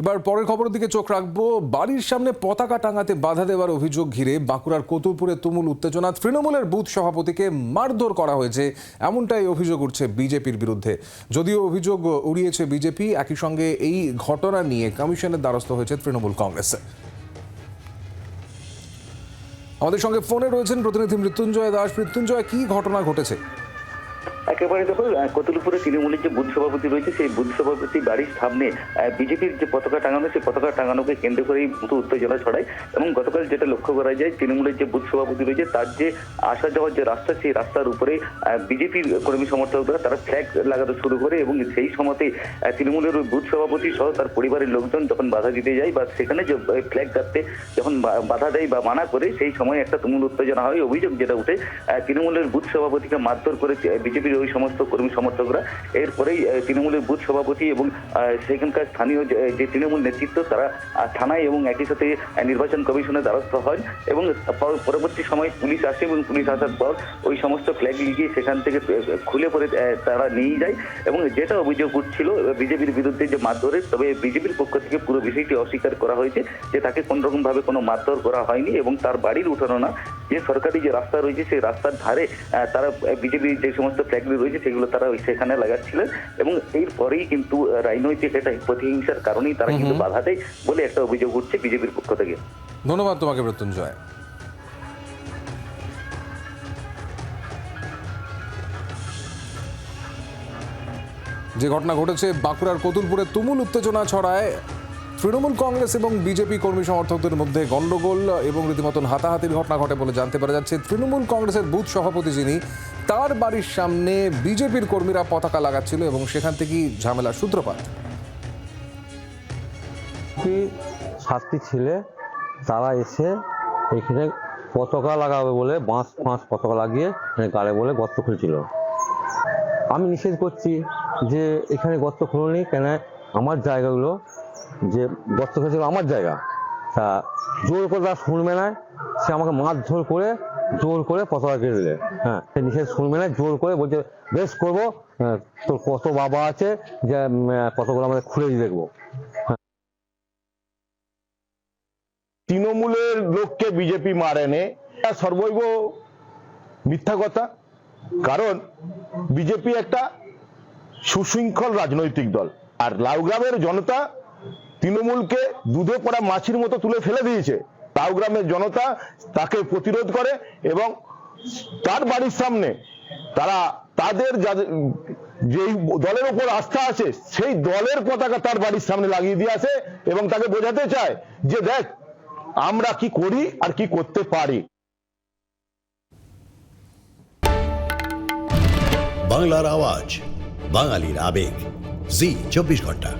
এবার পরের খবরের দিকে চোখ রাখব। বাড়ির সামনে পতাকা টাঙাতে বাধা দেওয়ার অভিযোগ ঘিরে বাঁকুড়ার কতুলপুরে তুমুল উত্তেজনা। তৃণমূলের বুথ সভাপতিকে মারধর করা হয়েছে। এমনটাই অভিযোগ উঠছে বিজেপির বিরুদ্ধে। যদিও অভিযোগ উড়িয়েছে বিজেপি, একই সঙ্গে এই ঘটনা নিয়ে কমিশনের দ্বারস্থ হয়েছে তৃণমূল কংগ্রেস। আমাদের সঙ্গে ফোনে রয়েছেন প্রতিনিধি মৃত্যুঞ্জয় দাস। মৃত্যুঞ্জয়, কি ঘটনা ঘটেছে? একেবারে দেখো কতুলপুরে তৃণমূলের যে বুথ সভাপতি রয়েছে, সেই বুথ সভাপতি বাড়ির সামনে বিজেপির যে পতাকা টাঙানো, সেই পতাকা টাঙানোকে কেন্দ্র করেই মতো উত্তেজনা ছড়ায়। এবং গতকাল যেটা লক্ষ্য করা যায়, তৃণমূলের যে বুথ সভাপতি রয়েছে, তার যে আসা যাওয়ার যে রাস্তা, সেই রাস্তার উপরে বিজেপির কর্মী সমর্থকরা, তারা ফ্ল্যাগ লাগাতে শুরু করে এবং সেই সময়তে তৃণমূলের বুথ সভাপতি সহ তার পরিবারের লোকজন যখন বাধা দিতে যায় বা সেখানে যে ফ্ল্যাগ কাটতে যখন বাধা দেয় বা মানা করে, সেই সময় একটা তুমুল উত্তেজনা হয়। অভিযোগ যেটা উঠে তৃণমূলের বুথ সভাপতিকে মারধর করে বিজেপির ওই সমস্ত কর্মী সমর্থকরা। এরপরেই তৃণমূলের বুথ সভাপতি এবং সেখানকার স্থানীয় যে তৃণমূল নেতৃত্ব, তারা থানায় এবং একই সাথে নির্বাচন কমিশনের দ্বারস্থ হয় এবং পর- পরবর্তী সময় পুলিশ আসে এবং পুলিশ আসার পর ওই সমস্ত ফ্ল্যাগ লিগিয়ে সেখান থেকে খুলে পরে তারা নিয়ে যায় এবং যেটা অভিযোগ উঠছিল, বিজেপির বিরুদ্ধে যে মারধরের, তবে বিজেপির পক্ষ থেকে পুরো বিষয়টি অস্বীকার করা হয়েছে যে তাকে কোনোরকমভাবে কোনো মারধর করা হয়নি এবং তার বাড়ির উঠানো না। যে সরকারি যে রাস্তা রয়েছে সেই রাস্তার ধারে তারা বিজেপির যে সমস্ত ফ্ল্যাগগুলি রয়েছে সেগুলো তারা সেখানে লাগাচ্ছিলেন এবং এরপরেই কিন্তু রাজনৈতিক একটা প্রতিহিংসার কারণেই তারা কিন্তু বাধা দেয় বলে একটা অভিযোগ উঠছে বিজেপির পক্ষ থেকে। ধন্যবাদ তোমাকে মৃত্যুঞ্জয়। যে ঘটনা ঘটেছে বাঁকুড়ার কতুলপুরে তুমুল উত্তেজনা ছড়ায় তৃণমূল কংগ্রেস এবং বিজেপি কর্মী সমর্থকদের মধ্যে গন্ডগোল এবং রীতিমতন হাতাহাতির ঘটনা ঘটে বলে জানতে পারা যাচ্ছে। তৃণমূল কংগ্রেসের বুথ সভাপতি যিনি, তার বাড়ির সামনে বিজেপির কর্মীরা পতাকা লাগাচ্ছিল এবং সেখান থেকেই ঝামেলার সূত্রপাত। সাতটি ছেলে, তারা এসে এখানে পতাকা লাগাবে বলে, বাঁশ ফাঁস পতাকা লাগিয়ে গাড়ে বলে গর্ত খুলছিল। আমি নিষেধ করছি যে এখানে গর্ত খুলনি, কেন আমার জায়গাগুলো যে গর্ত খুলেছিল আমার জায়গা, তা জোর করে তারা শুনবে না সে আমাকে মারধর করে, জোর করে পতাকা কেটে দিলে। হ্যাঁ সে নিষেধ শুনবে না জোর করে বলছে, বেশ করব তোর কত বাবা আছে, যে কতগুলো আমাদের খুলে দিয়ে দেখব। তৃণমূলের লোককে বিজেপি মারেনে সর্বৈব মিথ্যা কথা। কারণ বিজেপি একটা সুশৃঙ্খল রাজনৈতিক দল, আর লাউগ্রামের জনতা তৃণমূলকে দুধে পড়া মাছির মতো তুলে ফেলে দিয়েছে। লাউগ্রামের জনতা তাকে প্রতিরোধ করে এবং তার বাড়ির সামনে তারা তাদের যেই দলের উপর আস্থা আছে, সেই দলের পতাকা তার বাড়ির সামনে লাগিয়ে দিয়ে আসে এবং তাকে বোঝাতে চায় যে দেখ, আমরা কি করি আর কি করতে পারি। বাংলার আওয়াজ, বাঙালির আবেগ। জি, চব্বিশ ঘণ্টা।